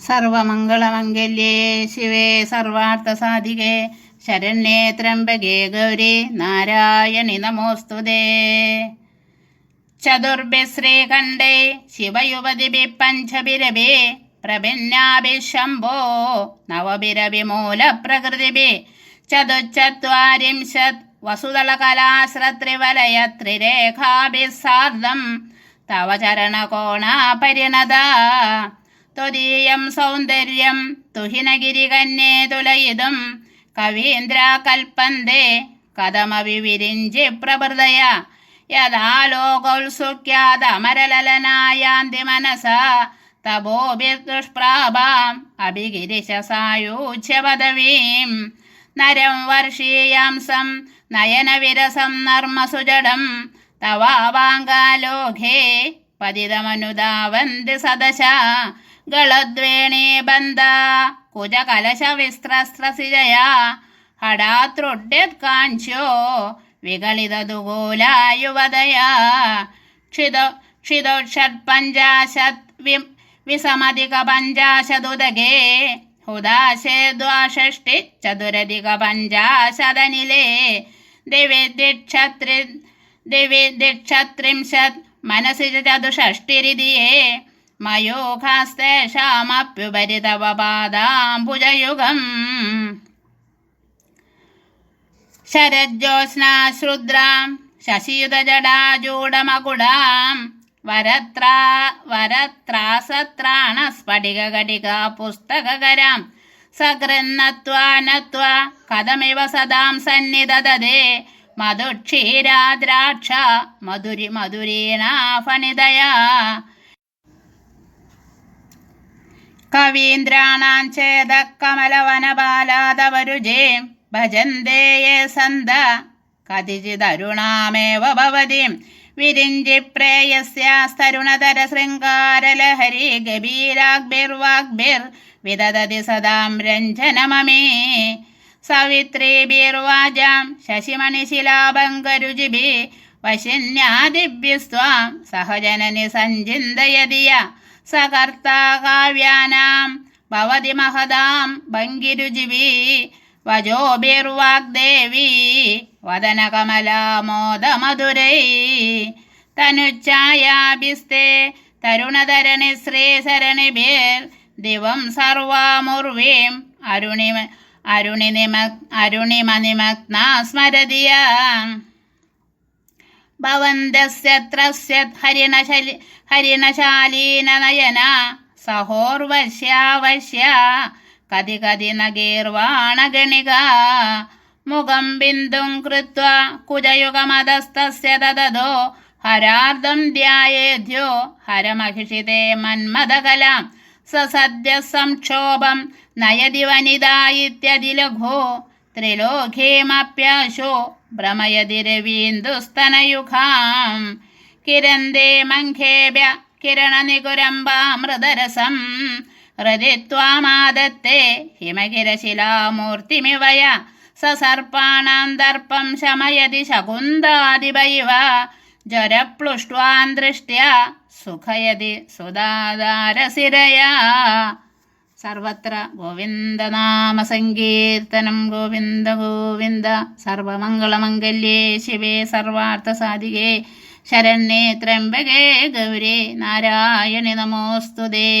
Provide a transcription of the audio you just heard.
സർവമംഗളമംഗല്യേ ശിവേ സർവാർത്ഥസാധികേ. ശരണ്യേ ത്രംബകേ ഗൗരി നാരായണി നമോസ്തുതേ ചതുർഭിः ശ്രീകണ്ഠേ ശിവയുവതിभिः വസുതളകലാശ്രത്രിവലയത്രിരേഖാഭിസാർദ്ധം തവ ശംഭോ നവഭിരവിമൂലപ്രകൃതിभिः തുരീയം സൗന്ദര്യം തുഹിനഗിരി കന്നെ തുലയിതും. കവീന്ദ്ര കൽപ്പന്തേ കഥമവി വിരിഞ്ചി പ്രഭൃതയ. യഥാ ലോകോത്സുഖ്യാതമരലനായാന്തി മനസ. തപോഭിർദുഷ്പ്രാഭാം അഭിഗിരിശസായൂച്യപദവീം നരം വർഷീയാംസം നയനവിരസം നർമ്മസുജടം തവാവാങ്കാലോഘേ പതിതമനുദാവന്തി സദശ. ಗಳದ್ವೇಣಿ ಬಂದ ಕುಜ ಕಲಶ ವಿಸ್ತ್ರಸ್ತ್ರಸಿಜಯ ಹಡಾತ್ರೊಡ್ಡೆದ್ ಕಾಂಚ್ಯೋ ವಿಗಳಿದದು ಗೋಲಾಯುವದಯ ಕ್ಷಿದ ಕ್ಷಿದೋಷತ್ ಪಂಚಾಶತ್ ವಿಂ ವಿಸಮಧಿಕ ಪಂಚಾಶದುದಗೆ ಹುದಾಶೆ ದ್ವಾಷಷ್ಟಿ ಚದುರಧಿಕ ಪಂಚಾಶದನಿಲೆ ದಿವಿ ದಿಕ್ಷತ್ರಿ ದಿವಿ ದಿಕ್ಷತ್ರಿಂಶತ್ ಮನಸ್ಸಿಜ ಚದುಷಷ್ಟಿರಿದಿಯೇ മയൂഖാസ്തേഷാമപ്യുപരി തവ പാദാംബുജയുഗം ശരജ്യോത്സ്നാശ്രുദ്രാം ശശിയുതജടാജൂഢമകുടാം വരത്രാ വരത്രാസത്രാണസ്ഫടികഘടിക പുസ്തകകരാം സകൃന്നത്വാനത്വ കഥമിവ സദാം സന്നിധതേ മധുക്ഷീരാദ്രാക്ഷ മധുരി മധുരീണാഫണിതയാ കവീന്ദ്രാണാം ചേതക്കമലവനപാലാതവരുജേ ഭജന്തേ സന്ത. കതിചിതരുണാമേവ ഭവതിം. വിരിഞ്ചിപ്രേയസ്യാസ്തരുണതര ശൃംഗാരലഹരി ഗഭീരാഗ്ഭിർവാഗ്ഭിർ വിദദതി സദാം രഞ്ജനമമേ. സവിത്രീഭിർവാജാം ശശിമണിശിലാഭങ്കരുചിഭി വശിന്യാദിഭ്യസ്വാം സഹജനനി സഞ്ചിന്തയതിയ. ഭവതി മഹതാം ഭംഗിരുചിവി വജോഭിർവാഗ്ദേവി വദനകമലാമോദമധുരൈ. തനുച്ഛായാഭിസ്തേ തരുണധരണി ശ്രീസരണിഭിർ ദിവം സർവാമുർവീം അരുണിമ അരുണിനിമ അരുണിമനിമഗ്ന സ്മരതിയാം ഭവന്തസ്യത്രസ്യത് ഹരിണശലി ഹരിണശാലീനനയന സഹോർവശ്യാവശ്യ കതി കതി നഗീർവാണഗണിക. മുഖം ബിന്ദും കൃത്വ കുജയുഗമതസ്തസ്യ തതതോ. ഹരാർദ്ധം ധ്യായേദ്യോ. ഹരമഹിഷിതേ മന്മദകലാം. സസദ്യ സംക്ഷോഭം നയതി വനിതാ ഇത്യതിലഘോ. ത്രിലോകേമപ്യാശോ. ഭ്രമയതിരവീന്ദുസ്തനയുഗാം കിരന്തേ മംഘേഭ്യ കിരണനികുരമ്പാമൃതരസം. ഹൃദി ത്വാമാദത്തെ ഹിമഗിരശിലാമൂർത്തിമിവയ. സസർപ്പാണാം ദർപ്പം ശമയതി ശകുന്താദിവ ഇവ ജ്വരപ്ലുഷ്ട്വാന്തൃഷ്ട്യ സുഖയതി സുധാധാരസിരയാ. സർവത്ര ഗോവിന്ദനാമസങ്കീർത്തനം ഗോവിന്ദ ഗോവിന്ദ. സർവമംഗളമംഗല്യേ ശിവേ സർവാർത്ഥസാധികേ. ശരണ്യേ ത്രംബകേ ഗൗരേ നാരായണി നമോസ്തുതേ.